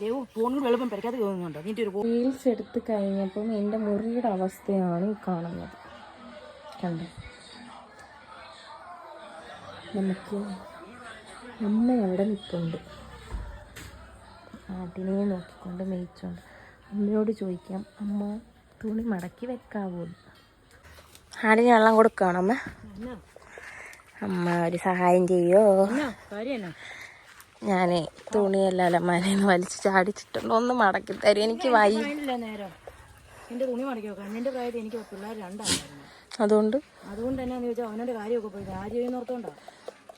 ദേവു ഫോണിൽ തോന്നുന്നുണ്ടോ നിന്റെ ഒരു റീൽസ് എടുത്ത് കഴിഞ്ഞപ്പം എന്റെ മുറിയുടെ അവസ്ഥയാണ് ഈ കാണുന്നത്. കണ്ടോ? നമുക്ക് അമ്മ അവിടെ നിൽക്കുന്നുണ്ട് ആട്ടിനെ നോക്കിക്കൊണ്ട് മേയിച്ചുകൊണ്ട് അമ്മയോട് ചോദിക്കാം അമ്മ തുണി മടക്കി വെക്കാവോ? ആടിന് വെള്ളം കൊടുക്കണം അമ്മ? അമ്മ ഒരു സഹായം ചെയ്യോ? കാര്യം എന്നാ ഞാൻ തുണിയെല്ലാം അലമാരയിൽ നിന്ന് വലിച്ച് ചാടിച്ചിട്ടുണ്ട്. ഒന്ന് മടക്കി തരും. എനിക്ക് വൈ തുണി മടക്കി വെക്കാം പ്രായത്തിൽ എനിക്ക് പിള്ളേർ രണ്ടായിരുന്നു അതുകൊണ്ട്? അതുകൊണ്ട് തന്നെ ചോദിച്ചാൽ അവനവന്റെ കാര്യമൊക്കെ പോയി. ആര് ചെയ്യുന്നോർത്തോണ്ടാ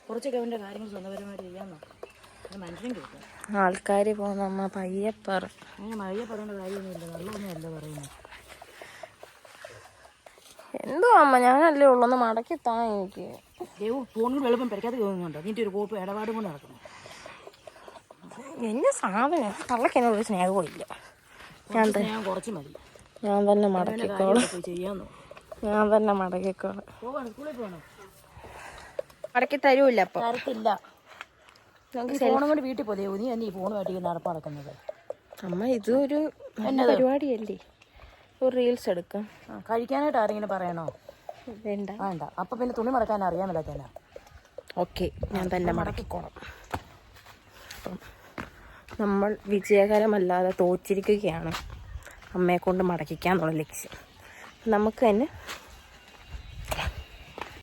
കുറച്ചൊക്കെ അവന്റെ കാര്യങ്ങൾ സ്വന്തപരമായിട്ട് ചെയ്യാന്നോ അത് മനുഷ്യനും കേൾക്കാം. ആൾക്കാർ പോകുന്ന അമ്മ പയ്യപ്പറ അങ്ങനെ മഴയെ പറയേണ്ട കാര്യമൊന്നുമില്ല. പറയുന്നത് എന്തോ അമ്മ ഞാനല്ലേ ഉള്ളൊന്ന് മടക്കി താ എനിക്ക്. ഫോണിൽ വെളുപ്പം പെരക്കാതെ തോന്നുന്നുണ്ടോ നിന്റെ ഒരു കോപ്പ് ഇടപാടും കൊണ്ട് നടക്കുന്നു. എന്നെ സാധനം. എന്നോട് ഒരു സ്നേഹവും ഇല്ല. ഞാൻ തന്നെ. ഞാൻ കുറച്ച് മതി. ഞാൻ തന്നെ മടക്കിക്കോളാം. പോയി ഞാൻ തന്നെ മടക്കിക്കോളാം. മടക്കി തരൂല്ല അപ്പം. തരത്തില്ല. ഈ ഫോണും കൊണ്ട് വീട്ടിൽ പോ നീ തന്നെ ഈ ഫോണുമായിട്ട് നടപ്പ് നടക്കുന്നത് അമ്മ ഇതൊരു ഒരു പരിപാടിയല്ലേ. ഒരു റീൽസ് എടുക്കാം. കഴിക്കാനായിട്ട് ആരെങ്കിലും പറയണോ? വേണ്ട. വേണ്ട. അപ്പം പിന്നെ തുണി മടക്കാൻ അറിയാൻ മേലാത്തന്നെ ഓക്കെ ഞാൻ തന്നെ മടക്കിക്കോളാം അപ്പം നമ്മൾ വിജയകരമല്ലാതെ തോറ്റിരിക്കുകയാണ്. അമ്മയെ കൊണ്ട് മടക്കിക്കാന്നുള്ള ലക്ഷ്യം. നമുക്ക് തന്നെ